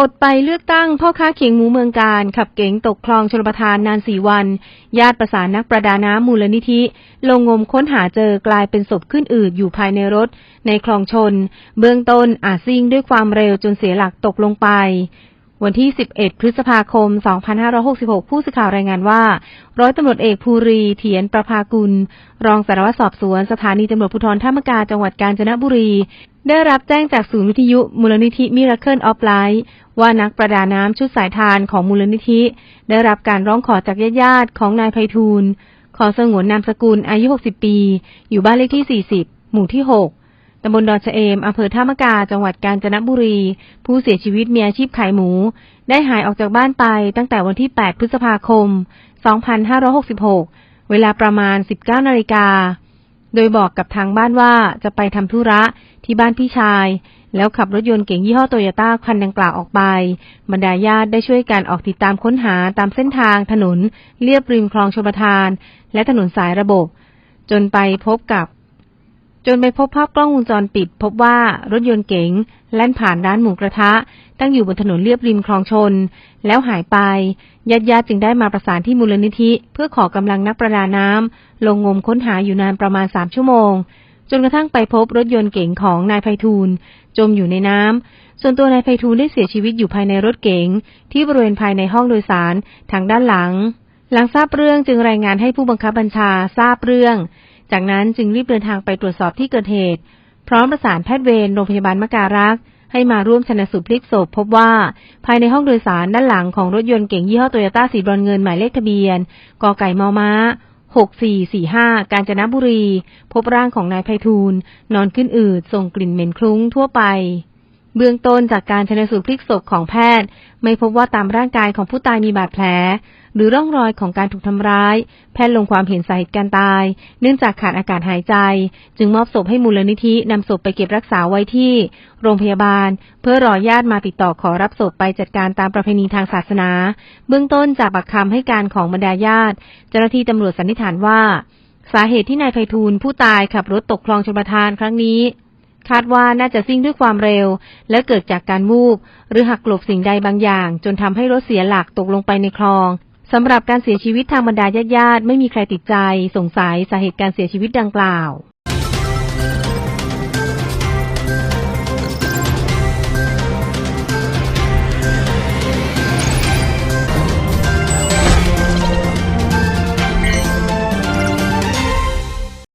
อดไปเลือกตั้งพ่อค้าเขียงหมูเมืองการ ขับเก๋งตกคลองชลประทานนานสี่วัน ญาติประสานนักประดาน้ำมูลนิธิ ลงงมค้นหาเจอกลายเป็นศพขึ้นอืดอยู่ภายในรถ ในคลองชน เบื้องต้นอาจซิ่งด้วยความเร็วจนเสียหลักตกลงไปวันที่ 11 พฤษภาคม 2566 ผู้สื่อข่าวรายงานว่า ร้อยตำรวจเอกภูรีเถียนประภากุล รองสารวัตรสอบสวนสถานีตำรวจภูธรท่ามกาจังหวัดกาญจนบุรี ได้รับแจ้งจากศูนย์วิทยุมูลนิธิมิราเคิลออฟไลท์ว่านักประดาน้ำชุดสายทานของมูลนิธิ ได้รับการร้องขอจากญาติๆของนายไพฑูรย์ขอสงวนนามสกุลอายุ 60 ปี อยู่บ้านเลขที่ 40 หมู่ที่ 6 ตำบลดอนชะเอม อำเภอท่ามกา จังหวัดกาญจนบุรี ผู้เสียชีวิตมีอาชีพขายหมู ได้หายออกจากบ้านไปตั้งแต่วันที่ 8 พฤษภาคม 2566 เวลาประมาณ 19นาฬิกา โดยบอกกับทางบ้านว่าจะไปทำธุระที่บ้านพี่ชาย แล้วขับรถยนต์เก๋งยี่ห้อโตโยต้าคันดังกล่าวออกไป บรรดาญาติได้ช่วยกันออกติดตามค้นหาตามเส้นทางถนน เลียบริมคลองชลประทาน และถนนสายระบบ จนไปพบกับ จนไปพบภาพกล้องวงจรปิด พบว่ารถยนต์เก๋งแล่นผ่านร้านหมูกระทะ ตั้งอยู่บนถนนเลียบริมคลองชน แล้วหายไปญาติญาติจึงได้มาประสานที่มูลนิธิ เพื่อขอกำลังนักประดาน้ำลงงมค้นหาอยู่นานประมาณสามชั่วโมง จนกระทั่งไปพบรถยนต์เก๋งของนายไพฑูรย์จมอยู่ในน้ำส่วนตัวนายไพฑูรย์ได้เสียชีวิตอยู่ภายในรถเก๋งที่บริเวณภายในห้องโดยสารทางด้านหลัง หลังทราบเรื่องจึงรายงานให้ผู้บังคับบัญชาทราบเรื่อง จากนั้นจึงรีบเดินทางไปตรวจสอบที่เกิดเหตุ พร้อมประสานแพทย์เวรโรงพยาบาลมการักษ์ให้มาร่วมชนสูตรพลิกศพพบว่าภายในห้องโดยสารด้านหลังของรถยนต์เก๋งยี่ห้อโตโยต้าสีบรอนเงินหมายเลขทะเบียน กไก่มอม้า 6445 กาญจนบุรี พบร่างของนายไพฑูรย์นอนขึ้นอืดส่งกลิ่นเหม็นคลุ้งทั่วไป เบื้องต้นจากการชนสูตรพลิกศพของแพทย์ ไม่พบว่าตามร่างกายของผู้ตายมีบาดแผล หรือร่องรอยของการถูกทำร้าย แพทย์ลงความเห็นสาเหตุการตาย เนื่องจากขาดอากาศหายใจ จึงมอบศพให้มูลนิธินำศพไปเก็บรักษาไว้ที่ โรงพยาบาล เพื่อรอญาติมาติดต่อขอรับศพไปจัดการตามประเพณีทางศาสนา เบื้องต้นจากบักคำให้การของบรรดาญาติ เจ้าหน้าที่ตำรวจสันนิษฐานว่า สาเหตุที่นายไพฑูรย์ผู้ตายขับรถตกคลองชลประทานครั้งนี้ คาดว่าน่าจะซิ่งด้วยความเร็ว และเกิดจากการวูบหรือหักหลบสิ่งใดบางอย่าง จนทำให้รถเสียหลักตกลงไปในคลองสำหรับการเสียชีวิตทางบรรดาญาติๆไม่มีใครติดใจสงสัยสาเหตุการเสียชีวิตดังกล่าว